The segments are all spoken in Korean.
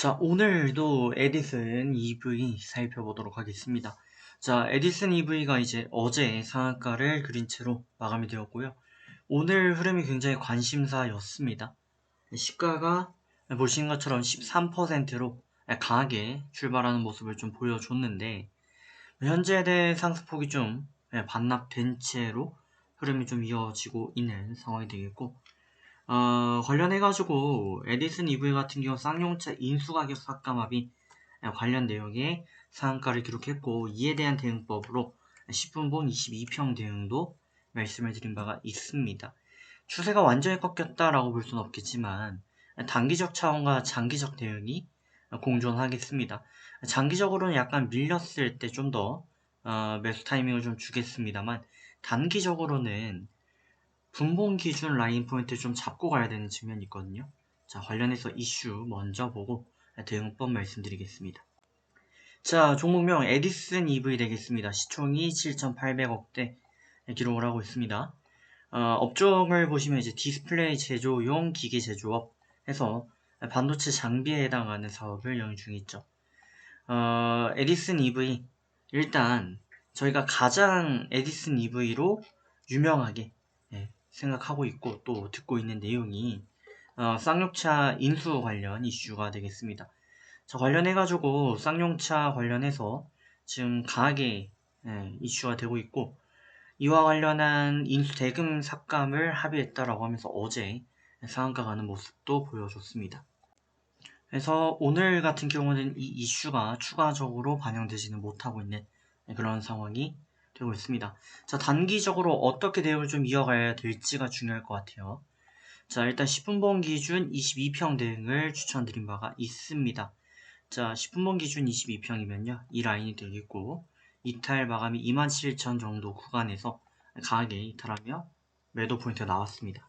자, 오늘도 에디슨 EV 살펴보도록 하겠습니다. 자, 에디슨 EV가 이제 어제 상한가를 그린 채로 마감이 되었고요. 오늘 흐름이 굉장히 관심사였습니다. 시가가 보시는 것처럼 13%로 강하게 출발하는 모습을 좀 보여줬는데 현재 상승폭이 좀 반납된 채로 흐름이 좀 이어지고 있는 상황이 되겠고 어, 관련해가지고 에디슨 EV 같은 경우 쌍용차 인수가격 삭감합이 관련 내용에 상한가를 기록했고 이에 대한 대응법으로 10분봉 22평 대응도 말씀을 드린 바가 있습니다. 추세가 완전히 꺾였다라고 볼 수는 없겠지만 단기적 차원과 장기적 대응이 공존하겠습니다. 장기적으로는 약간 밀렸을 때 좀더 어, 매수 타이밍을 좀 주겠습니다만 단기적으로는 분봉 기준 라인 포인트 좀 잡고 가야 되는 측면이 있거든요. 자, 관련해서 이슈 먼저 보고 대응법 말씀드리겠습니다. 자, 종목명 에디슨 EV 되겠습니다. 시총이 7,800억대 기록을 하고 있습니다. 어, 업종을 보시면 이제 디스플레이 제조용 기계 제조업 해서 반도체 장비에 해당하는 사업을 영위 중있죠. 어, 에디슨 EV 일단 저희가 가장 에디슨 EV로 유명하게 생각하고 있고 또 듣고 있는 내용이 어, 쌍용차 인수 관련 이슈가 되겠습니다. 저 관련해가지고 쌍용차 관련해서 지금 강하게 예, 이슈가 되고 있고 이와 관련한 인수 대금 삭감을 합의했다라고 하면서 어제 상한가 가는 모습도 보여줬습니다. 그래서 오늘 같은 경우는 이 이슈가 추가적으로 반영되지는 못하고 있는 그런 상황이 되고 있습니다. 자, 단기적으로 어떻게 대응을 좀 이어가야 될지가 중요할 것 같아요. 자, 일단 10분봉 기준 22평 대응을 추천드린 바가 있습니다. 자, 10분봉 기준 22평이면요. 이 라인이 되겠고, 이탈 마감이 27,000 정도 구간에서 강하게 이탈하며 매도 포인트가 나왔습니다.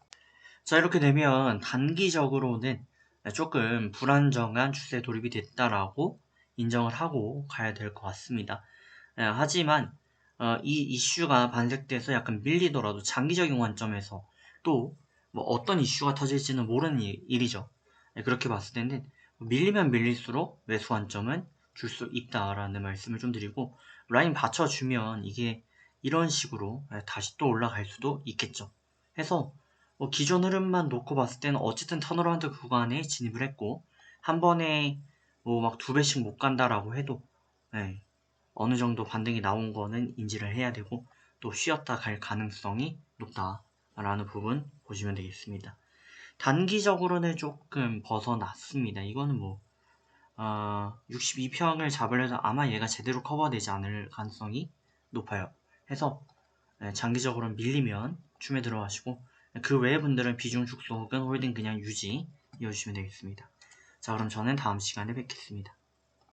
자, 이렇게 되면 단기적으로는 조금 불안정한 추세 돌입이 됐다라고 인정을 하고 가야 될 것 같습니다. 하지만 어, 이 이슈가 반색돼서 약간 밀리더라도 장기적인 관점에서 또 뭐 어떤 이슈가 터질지는 모르는 일, 이죠 네, 그렇게 봤을 때는 밀리면 밀릴수록 매수 관점은 줄 수 있다라는 말씀을 좀 드리고 라인 받쳐주면 이게 이런 식으로 네, 다시 또 올라갈 수도 있겠죠. 해서 뭐 기존 흐름만 놓고 봤을 때는 어쨌든 턴어라운드 구간에 진입을 했고 한 번에 뭐 막 두 배씩 못 간다라고 해도 네, 어느 정도 반등이 나온 거는 인지를 해야 되고 또 쉬었다 갈 가능성이 높다라는 부분 보시면 되겠습니다. 단기적으로는 조금 벗어났습니다. 이거는 뭐 어, 62평을 잡으려도 아마 얘가 제대로 커버되지 않을 가능성이 높아요. 해서 네, 장기적으로 밀리면 춤에 들어가시고 그 외의 분들은 비중 축소 혹은 홀딩 그냥 유지 이어주시면 되겠습니다. 자 그럼 저는 다음 시간에 뵙겠습니다.